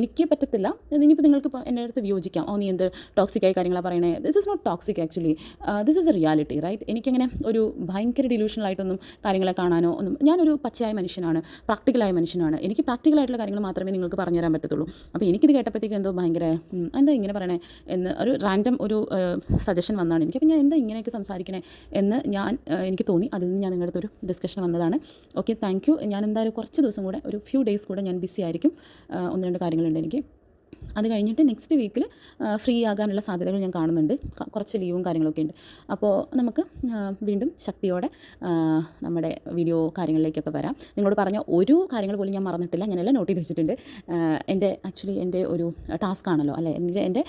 [SPEAKER 1] എനിക്ക് പറ്റത്തില്ല. ഇനിയിപ്പോൾ നിങ്ങൾക്ക് എന്റെ അടുത്ത് വിയോജിക്കാം. ഓ നീ എന്ത് ടോക്സിക് ആയി കാര്യങ്ങളാണ് പറയണേ? This is not toxic actually this is a reality right എനിക്കങ്ങനെ ഒരു ഭയങ്കര ഡിലൂഷണലായിട്ടൊന്നും കാര്യങ്ങളെ കാണാനോ ഒന്നും ഞാനൊരു പച്ചയായ മനുഷ്യനാണ് പ്രാക്ടിക്കലായ മനുഷ്യനാണ്. എനിക്ക് പ്രാക്ടിക്കലായിട്ടുള്ള കാര്യങ്ങൾ മാത്രമേ നിങ്ങൾക്ക് പറഞ്ഞു തരാൻ പറ്റത്തുള്ളൂ. അപ്പോൾ എനിക്കിത് കേട്ടപ്പോഴത്തേക്ക് എന്തോ ഭയങ്കര എന്താ ഇങ്ങനെ പറയണേ? എന്ന് ഒരു റാൻഡം ഒരു സജഷൻ വന്നതാണ് എനിക്ക് അപ്പോൾ ഞാൻ എന്താ ഇങ്ങനെയൊക്കെ സംസാരിക്കണേ എന്ന് ഞാൻ എനിക്ക് തോന്നി. അതിൽ നിന്ന് ഞാൻ നിങ്ങളുടെ അടുത്തൊരു ഡിസ്കഷൻ വന്നതാണ്. Okay thank you. ഞാൻ എന്തായാലും കുറച്ച് ദിവസം കൂടെ ഒരു ഫ്യൂ ഡേയ്സ് കൂടെ ഞാൻ ബിസി ആയിരിക്കും. ഒന്ന് രണ്ട് കാര്യങ്ങളുണ്ട് എനിക്ക്. അത് കഴിഞ്ഞിട്ട് നെക്സ്റ്റ് വീക്കിൽ ഫ്രീ ആകാനുള്ള സാധ്യതകൾ ഞാൻ കാണുന്നുണ്ട്. കുറച്ച് ലീവും കാര്യങ്ങളൊക്കെ ഉണ്ട്. അപ്പോൾ നമുക്ക് വീണ്ടും ശക്തിയോടെ നമ്മുടെ വീഡിയോ കാര്യങ്ങളിലേക്കൊക്കെ വരാം. നിങ്ങളോട് പറഞ്ഞ ഒരു കാര്യങ്ങൾ പോലും ഞാൻ മറന്നിട്ടില്ല. ഞാനെല്ലാം നോട്ട് ചെയ്ത് വെച്ചിട്ടുണ്ട്. എന്റെ ആക്ച്വലി എന്റെ ഒരു ടാസ്ക് ആണല്ലോ അല്ലേ? എന്റെ എന്റെ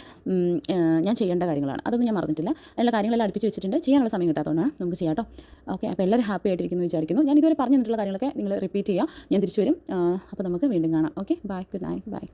[SPEAKER 1] ഞാൻ ചെയ്യേണ്ട കാര്യങ്ങളാണ്. അതൊന്നും ഞാൻ മറന്നിട്ടില്ല. അതിനുള്ള കാര്യങ്ങളെല്ലാം അടുപ്പിച്ച് വെച്ചിട്ടുണ്ട്. ചെയ്യാനുള്ള സമയം കിട്ടാത്തതുകൊണ്ടാണ് നമുക്ക് ചെയ്യാം കേട്ടോ. ഓക്കെ അപ്പോൾ എല്ലാവരും ഹാപ്പി ആയിട്ടിരിക്കുന്നു വിചാരിക്കുന്നു. ഞാൻ ഇതുവരെ പറഞ്ഞു തന്നിട്ടുള്ള കാര്യങ്ങളൊക്കെ നിങ്ങൾ റിപ്പീറ്റ് ചെയ്യാം. ഞാൻ തിരിച്ചു വരും. അപ്പോൾ നമുക്ക് വീണ്ടും കാണാം. Okay bye good night bye